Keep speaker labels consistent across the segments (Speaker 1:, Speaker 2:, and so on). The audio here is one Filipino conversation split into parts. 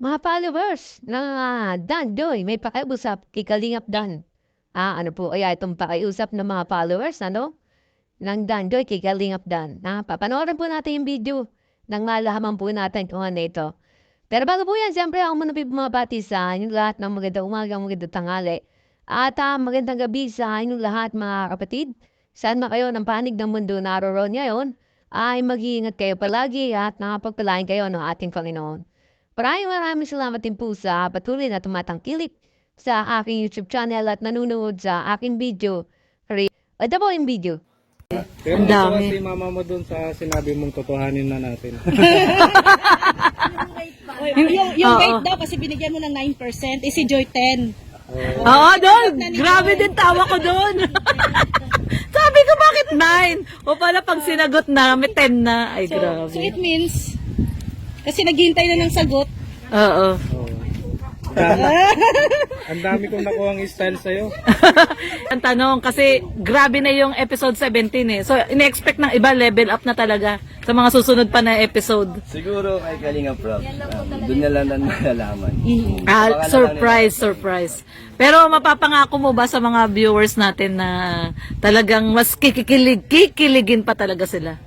Speaker 1: Mga followers ng ah, Dan Doy, may pakiusap kay Kalingap Dan. Ah, ano po kaya itong pakiusap ng mga followers, ano? Ng Dan Doy kay Kalingap Dan. Na, papanoorin po natin yung video nang malaman po natin kung ano ito. Pero bago po yan, siyempre ako muna bumabati sa inyong lahat ng magandang umaga, magandang tanghali. At ah, magandang gabi sa inyong lahat mga kapatid. Saan ma kayo ng panig ng mundo naroon ngayon, ay mag-iingat kayo palagi at nakapagpalain kayo ng ating Panginoon. Maraming maraming salamat din po sa patuloy na tumatangkilik sa aking YouTube channel at nanonood sa aking video. Ito po yung video.
Speaker 2: Pero
Speaker 3: Ang dami.
Speaker 2: si mama mo dun sa sinabi mong totohanin na natin.
Speaker 4: Yung, yung, yung
Speaker 3: Oo.
Speaker 4: rate daw kasi binigyan mo ng 9%, eh si Joy 10.
Speaker 3: Oo, doon. Grabe din tawa ko doon. Sabi ko, bakit 9? O pala pag sinagot na, may 10 na. Ay,
Speaker 4: So,
Speaker 3: grabe.
Speaker 4: so it means, kasi naghihintay na ng sagot,
Speaker 3: Oo.
Speaker 2: Ang dami kong nakuha ang style sa'yo.
Speaker 3: Ang tanong, kasi grabe na yung episode 17 eh. So, ine-expect ng iba, level up na talaga sa mga susunod pa na episode.
Speaker 5: Siguro kay Kalinga Prop. Um, doon na lang na malalaman.
Speaker 3: Ah, surprise, surprise. Pero mapapangako mo ba sa mga viewers natin na talagang mas kikikilig, kikiligin pa talaga sila?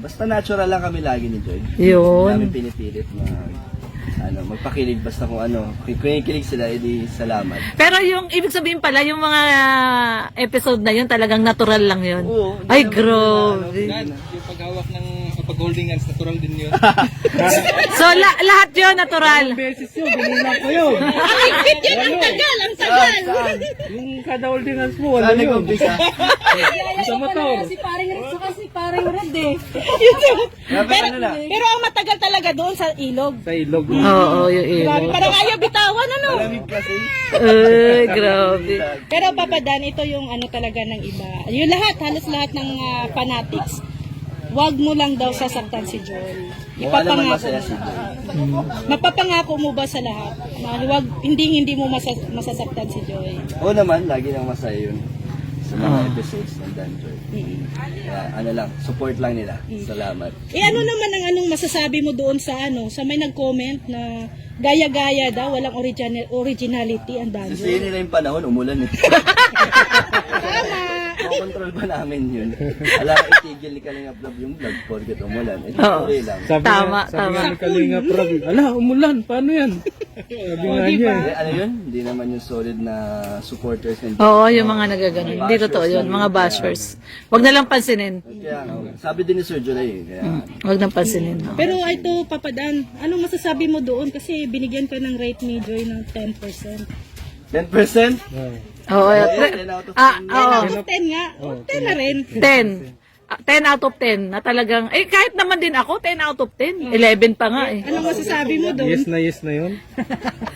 Speaker 5: Basta natural lang kami lagi ni Joy.
Speaker 3: Yun.
Speaker 5: Hindi namin pinipilit na ano, magpakilig basta kung ano. Kung kinikilig sila, edi salamat.
Speaker 3: Pero yung ibig sabihin pala, yung mga episode na yun, talagang natural lang yun.
Speaker 5: Oo, hindi
Speaker 3: Ay,
Speaker 5: naman
Speaker 3: grabe.
Speaker 2: yung paghawak ng pag-holding hands, natural din yun.
Speaker 3: So, la- lahat yun natural.
Speaker 2: beses yun, binilang ko yun.
Speaker 4: Higpit yun, ang tagal, ang tagal.
Speaker 2: Yung kada holding hands mo,
Speaker 5: Wala
Speaker 2: wala yun.
Speaker 5: nag-umpisa.
Speaker 2: Sa motor.
Speaker 4: Si paring Red, saka si paring Red eh.
Speaker 5: Grabe
Speaker 4: pero,
Speaker 5: ano na.
Speaker 4: pero ang matagal talaga doon sa ilog.
Speaker 2: Sa ilog.
Speaker 3: Oo, yung
Speaker 4: Grabe,
Speaker 3: ilog.
Speaker 4: parang ayaw bitawan, ano?
Speaker 5: Malamig kasi.
Speaker 3: Ay, grabe.
Speaker 4: Pero Papa Dan, ito yung ano talaga ng iba. Yung lahat, halos lahat ng ah, fanatics, wag mo lang daw sasaktan si
Speaker 5: naman
Speaker 4: Ipapangako mo.
Speaker 5: si Joy.
Speaker 4: Mapapangako mo ba sa lahat? Na wag, hindi hindi mo masas- masasaktan si Joy.
Speaker 5: Oo naman, lagi nang masaya yun. Sa mga episodes ng Dan Joy. Kaya ano lang, support lang nila. Salamat.
Speaker 4: Eh ano naman ang anong masasabi mo doon sa ano, sa may nag-comment na gaya-gaya daw, walang original originality ang
Speaker 5: Kasi
Speaker 4: danjo.
Speaker 5: yun nila yung panahon, umulan eh. Control ba namin yun? Alam, itigil ni Kalinga Vlog yung vlog porket umulan. Eh,
Speaker 3: Oo.
Speaker 5: tuloy lang.
Speaker 2: Sabi
Speaker 3: Tama,
Speaker 2: nga, sabi
Speaker 3: tama.
Speaker 2: nga ni Kalinga Prab, ala, umulan, paano yan? Sabi nga niya.
Speaker 5: Eh, ano yun? Hindi naman yung solid na supporters ng
Speaker 3: Oo, yung mga nagaganon. Hindi totoo yun, mga bashers. Huwag na lang pansinin.
Speaker 5: Kaya, nga, sabi din ni Sir Juray, eh, kaya
Speaker 3: Huwag na pansinin.
Speaker 4: Pero ito, Papa Dan, anong masasabi mo doon? Kasi binigyan ka ng rate ni Joy ng 10%.
Speaker 5: 10%?
Speaker 3: Oo,
Speaker 5: 10 out of 10.
Speaker 3: ah,
Speaker 4: 10
Speaker 3: oo,
Speaker 4: out of 10 nga. Oh, 10 na rin.
Speaker 3: 10. Ah, 10 out of 10 na talagang, eh kahit naman din ako, 10 out of 10. 11 pa nga eh.
Speaker 4: Anong masasabi mo doon?
Speaker 2: Yes na yes na yun.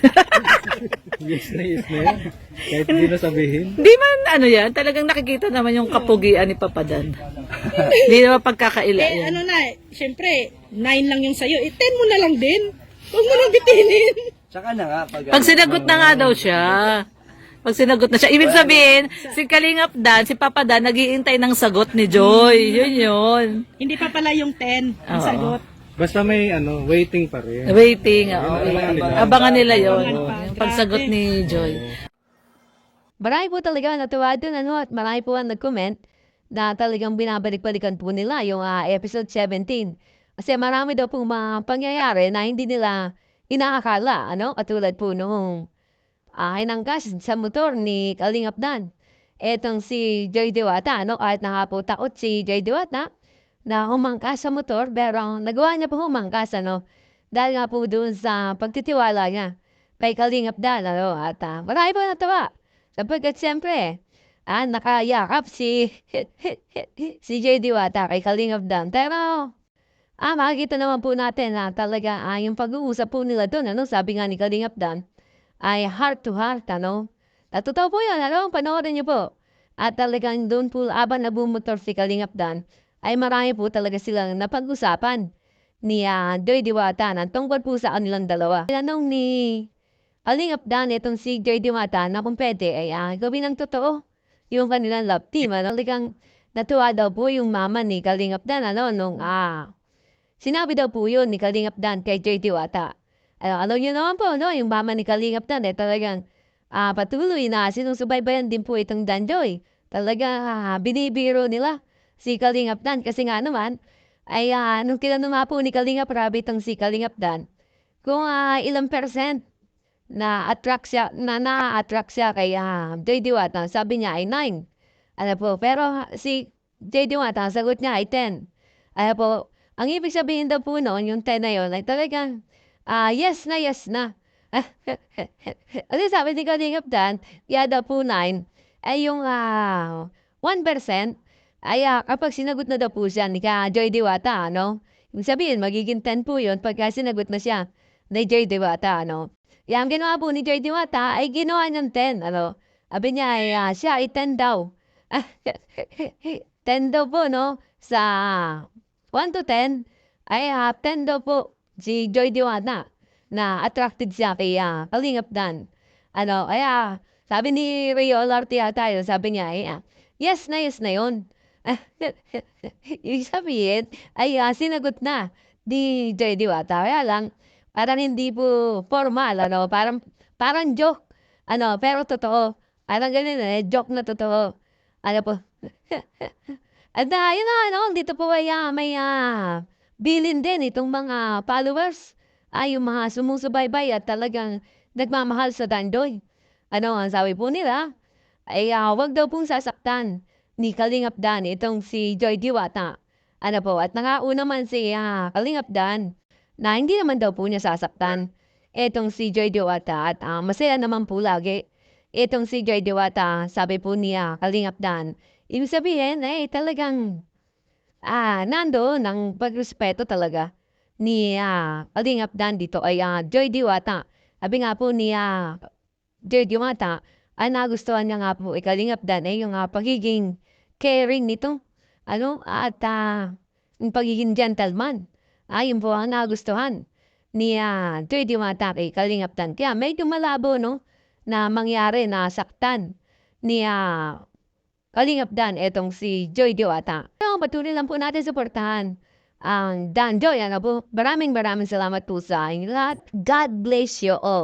Speaker 2: yes na yes na yun. Kahit hindi na sabihin.
Speaker 3: Di man ano yan, talagang nakikita naman yung kapugian ni Papadan. Hindi naman pagkakaila
Speaker 4: Eh,
Speaker 3: yan.
Speaker 4: ano na, syempre, 9 lang yung sa'yo. Eh, 10 mo na lang din. Huwag mo nang bitinin.
Speaker 5: Tsaka na nga, pag,
Speaker 3: Pag sinagot na nga daw siya, pag sinagot na siya, ibig sabihin, si Kalingap Dan, si Papa Dan, nagiintay ng sagot ni Joy. Yun yun.
Speaker 4: Hindi pa pala yung 10 ang
Speaker 3: Oo.
Speaker 4: sagot.
Speaker 2: Basta may ano, waiting pa rin.
Speaker 3: Waiting, oo. Abangan nila yun.
Speaker 4: Abangan pa.
Speaker 3: Yung pagsagot ni Joy.
Speaker 1: Marami po talaga natuwa doon ano, at marami po ang nag-comment na talagang binabalik-balikan po nila yung ah, episode 17. Kasi marami daw po mga pangyayari na hindi nila inaakala, ano? Katulad po nung uh, hinanggas sa motor ni Kalingap Dan. Etong si Joy Diwata, ano? Kahit na nga po takot si Joy Diwata na humangkas sa motor, pero nagawa niya po humangkas, ano? Dahil nga po doon sa pagtitiwala niya kay Kalingap Dan, ano? At ah, marami po natawa. Sapagkat siyempre, ah, nakayakap si si J. Diwata kay Kalingap Dan. Pero, ah, makikita naman po natin na talaga ah, yung pag-uusap po nila doon, ano, sabi nga ni Kalingap Dan, ay heart to heart, ano. At totoo po yun, ano, panoorin niyo po. At talagang doon po, aban na bumutor si Kalingap Dan, ay marami po talaga silang napag-usapan ni ah, Joy Diwata na tungkol po sa kanilang dalawa. Tanong ni Kalingap Dan, itong si Joy Diwata na kung pwede ay ah, gawin ng totoo yung kanilang love team. Ano? Talagang natuwa daw po yung mama ni Kalingap Dan, ano, nung ah, sinabi daw po yun ni Kalingap Dan kay Joy Diwata. Ano, alam niyo naman po, no, yung mama ni Kalingap Dan, eh, talagang ah, patuloy na sinusubaybayan din po itong Danjoy. Talagang ah, binibiro nila si Kalingap Dan. Kasi nga naman, ay ah, nung kinanuma po ni Kalingap Rabbit itong si Kalingap Dan, kung ah, ilang percent na attract siya, na na-attract siya kay ah, Joy Diwata, sabi niya ay 9. Ano po, pero si Joy Diwata, ang sagot niya ay 10. Ano po, ang ibig sabihin daw po noon, yung 10 na yun, ay talagang ah, yes na yes na. Kasi sabi ni Kalingap Dan, kaya daw po 9, ay yung ah, 1% ay ah, kapag sinagot na daw po siya ni ka Joy Diwata, ano? Ibig sabihin, magiging 10 po yun pagka sinagot na siya ni Joy Diwata, ano? Kaya ang ginawa po ni Joy Diwata ay ginawa niyang 10, ano? Sabi niya ay ah, siya ay 10 daw. 10 daw po, no? Sa 1 to 10, ay ah, 10 daw po si Joy Diwata na attracted siya kay ah, Kalingap Dan. Ano, kaya sabi ni Rio Olarte yata sabi niya, ay, ah, yes na yes na yun. Ibig sabihin, ay ah, sinagot na ni Joy Diwata. Kaya lang, parang hindi po formal, ano, parang, parang joke. Ano, pero totoo. Parang ganun eh, joke na totoo. Ano po. At uh, yun na, ano, dito po ay ah, may ah, bilin din itong mga followers. Ay, yung mga sumusubaybay at talagang nagmamahal sa Dandoy. Ano, ang sabi po nila, ay ah, wag daw pong sasaktan ni Kalingap Dan itong si Joy Diwata. Ano po, at nangauna man si ah, Kalingap Dan na hindi naman daw po niya sasaktan itong si Joy Diwata at ah, masaya naman po lagi. Itong si Joy Diwata, sabi po niya, Kalingap Dan, ibig sabihin, eh, talagang ah, nando ng pagrespeto talaga ni ah, Kalingap Dan dito ay ah, Joy Diwata. Sabi nga po ni ah, Joy Diwata, ay nagustuhan niya nga po ikalingap Dan eh, yung ah, pagiging caring nito. Ano? At ah, yung pagiging gentleman. Ayun po ang nagustuhan ni ah, Joy Diwata kay Kalingap Dan. Kaya medyo malabo, no? Na mangyari na saktan ni ah, Kalingap Dan etong si Joy Diwata. So, patuloy lang po natin suportahan ang Dan Joy. Ano po? Maraming maraming salamat po sa inyo lahat. God bless you all.